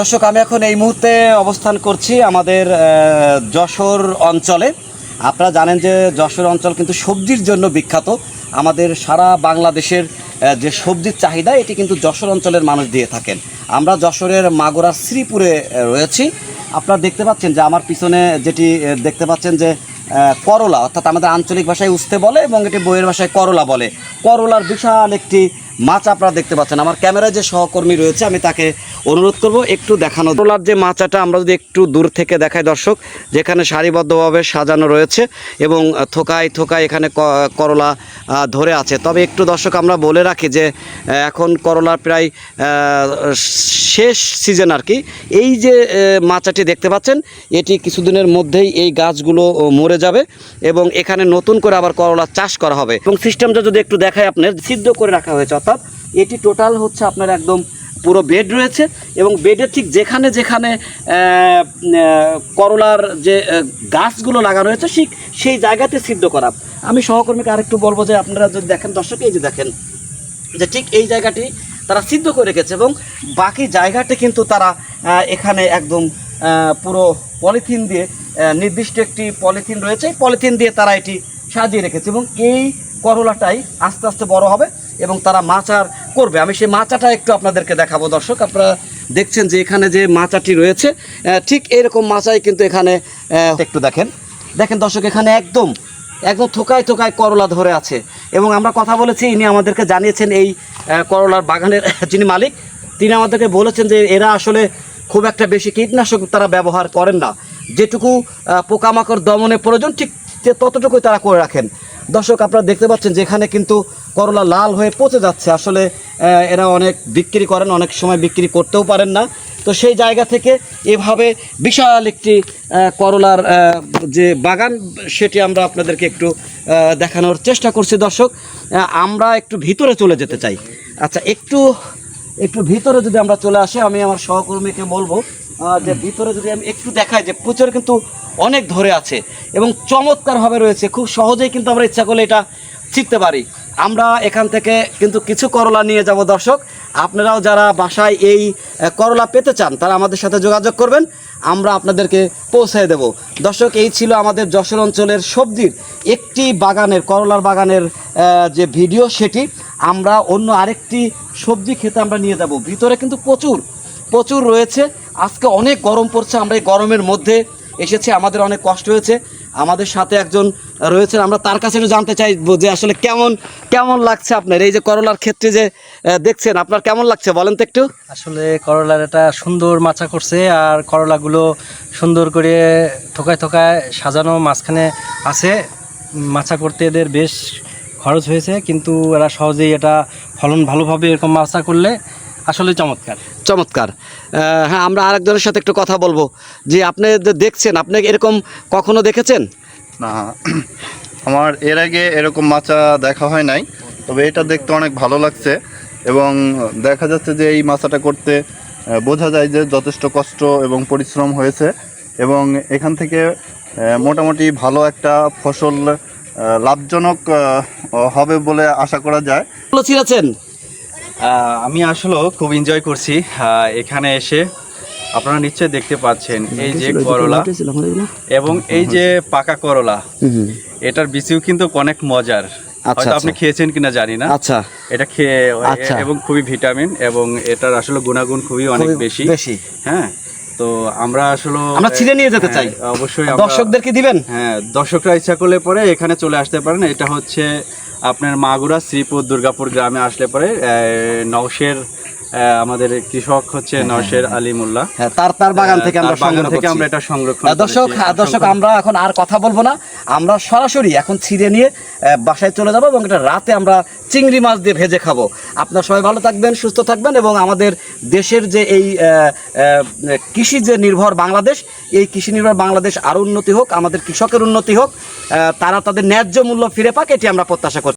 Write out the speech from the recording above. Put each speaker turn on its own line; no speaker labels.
দর্শক, আমি এখন এই মুহূর্তে অবস্থান করছি আমাদের যশোর অঞ্চলে। আপনারা জানেন যে যশোর অঞ্চল কিন্তু সবজির জন্য বিখ্যাত। আমাদের সারা বাংলাদেশের যে সবজির চাহিদা, এটি কিন্তু যশোর অঞ্চলের মানুষ দিয়ে থাকেন। আমরা যশোরের মাগুরার শ্রীপুরে রয়েছি। আপনারা দেখতে পাচ্ছেন যে আমার পিছনে যেটি দেখতে পাচ্ছেন যে করলা, অর্থাৎ আমাদের আঞ্চলিক ভাষায় উস্তে বলে এবং এটি বইয়ের ভাষায় করলা বলে। করলার বিশাল একটি মাছ আপনারা দেখতে পাচ্ছেন। আমার ক্যামেরায় যে সহকর্মী রয়েছে, আমি তাকে অনুরোধ করব একটু দেখানো। করলার যে মাচাটা আমরা যদি একটু দূর থেকে দেখাই দর্শক, যেখানে সারিবদ্ধভাবে সাজানো রয়েছে এবং থোকায় থোকায় এখানে করলা ধরে আছে। তবে একটু দর্শক, আমরা বলে রাখি যে এখন করলার প্রায় শেষ সিজন আর কি। এই যে মাচাটি দেখতে পাচ্ছেন, এটি কিছুদিনের মধ্যেই এই গাছগুলো মরে যাবে এবং এখানে নতুন করে আবার করলা চাষ করা হবে। এবং সিস্টেমটা যদি একটু দেখায় আপনার, সিদ্ধ করে রাখা হয়েছে অর্থাৎ এটি টোটাল হচ্ছে আপনার একদম পুরো বেড রয়েছে এবং বেডের ঠিক যেখানে যেখানে করলার যে গাছগুলো লাগানো হয়েছে ঠিক সেই জায়গাতে সিদ্ধ করা। আমি সহকর্মীকে আরেকটু বলব যে আপনারা যদি দেখেন, দর্শক, এই যে দেখেন, যে ঠিক এই জায়গাটি তারা সিদ্ধ করে রেখেছে এবং বাকি জায়গাটি কিন্তু তারা এখানে একদম পুরো পলিথিন দিয়ে নির্দিষ্ট একটি পলিথিন রয়েছে। পলিথিন দিয়ে তারা এটি সাজিয়ে রেখেছে এবং এই করলাটাই আস্তে আস্তে বড় হবে। এবং তারা মাচার করবে। আমি সেই মাচাটা একটু আপনাদেরকে দেখাবো দর্শক। আপনারা দেখছেন যে এখানে যে মাচাটি রয়েছে ঠিক এরকম মাচাই কিন্তু এখানে একটু দেখেন। দেখেন দর্শক এখানে একদম একদম থোকায় থোকায় করলা ধরে আছে। এবং আমরা কথা বলেছি ইনি আমাদেরকে জানিয়েছেন এই করলার বাগানের যিনি মালিক তিনি আমাদেরকে বলেছেন যে এরা আসলে খুব একটা বেশি কীটনাশক তারা ব্যবহার করেন না। যেটুকু পোকামাকড় দমনে প্রয়োজন ঠিক ততটুকুই তারা করে রাখেন। দর্শক আপনারা দেখতে পাচ্ছেন যে এখানে কিন্তু করলা লাল হয়ে পচে যাচ্ছে। আসলে এরা অনেক বিক্রি করেন, অনেক সময় বিক্রি করতেও পারেন না। তো সেই জায়গা থেকে এভাবে বিশাল একটি করলার যে বাগান, সেটি আমরা আপনাদেরকে একটু দেখানোর চেষ্টা করছি দর্শক। আমরা একটু ভিতরে চলে যেতে চাই। আচ্ছা একটু একটু ভিতরে যদি আমরা চলে আসি, আমি আমার সহকর্মীকে বলব যে ভিতরে যদি আমি একটু দেখাই যে প্রচুর কিন্তু অনেক ধরে আছে এবং চমৎকারভাবে রয়েছে। খুব সহজেই কিন্তু আমরা ইচ্ছা করলে এটা শিখতে পারি। আমরা এখান থেকে কিন্তু কিছু করলা নিয়ে যাব, দর্শক। আপনারাও যারা বাসায় এই করলা পেতে চান, তারা আমাদের সাথে যোগাযোগ করবেন। আমরা আপনাদেরকে পৌঁছায় দেব। দর্শক, এই ছিল আমাদের যশোর অঞ্চলের সবজির একটি বাগানের, করলার বাগানের যে ভিডিও সেটি। আমরা অন্য আরেকটি সবজি খেতে আমরা নিয়ে যাব। ভিতরে কিন্তু প্রচুর প্রচুর রয়েছে। আজকে অনেক গরম পড়ছে। আমরা এই গরমের মধ্যে এসেছি। আমাদের অনেক কষ্ট হয়েছে। আমাদের সাথে একজন রয়েছেন। আমরা তার কাছে একটু জানতে চাইব যে আসলে কেমন কেমন লাগছে আপনার? এই যে করলার ক্ষেত্রে যে দেখছেন, আপনার কেমন লাগছে? বলেন তো একটু।
আসলে করলার এটা সুন্দর মাচা করছে আর করলাগুলো সুন্দর করে থোকায় থোকায় সাজানো মাঝখানে আছে। মাচা করতে এদের বেশ খরচ হয়েছে, কিন্তু এরা সহজেই এটা ফলন ভালোভাবে এরকম মাছা করলে আসলে চমৎকার।
চমৎকার। হ্যাঁ আমরা আরেকজনের সাথে একটু কথা বলব। যে আপনি যে দেখছেন আপনি এরকম কখনো দেখেছেন?
না আমার এর আগে এরকম মাচা দেখা হয় নাই তবে এটা দেখতে অনেক ভালো লাগছে এবং দেখা যাচ্ছে যে এই মাচাটা করতে বোঝা যায় যে যথেষ্ট কষ্ট এবং পরিশ্রম হয়েছে এবং এখান থেকে মোটামুটি ভালো একটা ফসল লাভজনক হবে বলে আশা করা যায়।
আহ, আমি আসলে খুব এনজয় করছি এখানে এসে। আপনারা নিশ্চয়ই দেখতে পাচ্ছেন এই যে করলা এবং এই যে পাকা করলা। এটার বিচিও কিন্তু অনেক মজার।
আচ্ছা,
আপনি
আচ্ছা।
খেয়েছেন কিনা জানি না।
আচ্ছা।
এটা খেয়ে
আচ্ছা।
এবং খুবই ভিটামিন এবং এটার আসলে গুণাগুণ খুবই অনেক বেশি। হ্যাঁ। তো আমরা আসলে
আমরা ছিঁড়ে নিয়ে যেতে চাই।
হ্যাঁ, অবশ্যই
দর্শকদেরকে দিবেন
হ্যাঁ দর্শকরা ইচ্ছা করলে পরে এখানে চলে আসতে পারেন এটা হচ্ছে আপনার মাগুরা শ্রীপুর দুর্গাপুর গ্রামে আসলে পরে আহ, নওশের আমাদের কৃষক হচ্ছে নওশের আলী মোল্লা।
হ্যাঁ তার তার বাগান থেকে আমরা সংগ্রহ
থেকে আমরা এটা সংরক্ষণ
দর্শক হ্যাঁ, দর্শক আমরা এখন আর কথা বলব না। আমরা সরাসরি এখন ছিঁড়ে নিয়ে বাসায় চলে যাব এবং এটা রাতে আমরা চিংড়ি মাছ দিয়ে ভেজে খাব। আপনারা সবাই ভালো থাকবেন সুস্থ থাকবেন এবং আমাদের দেশের যে এই কৃষি যে নির্ভর বাংলাদেশ এই কৃষি নির্ভর বাংলাদেশ আরও উন্নতি হোক আমাদের কৃষকের উন্নতি হোক তারা তাদের ন্যায্য মূল্য ফিরে পাক এটি আমরা প্রত্যাশা করছি।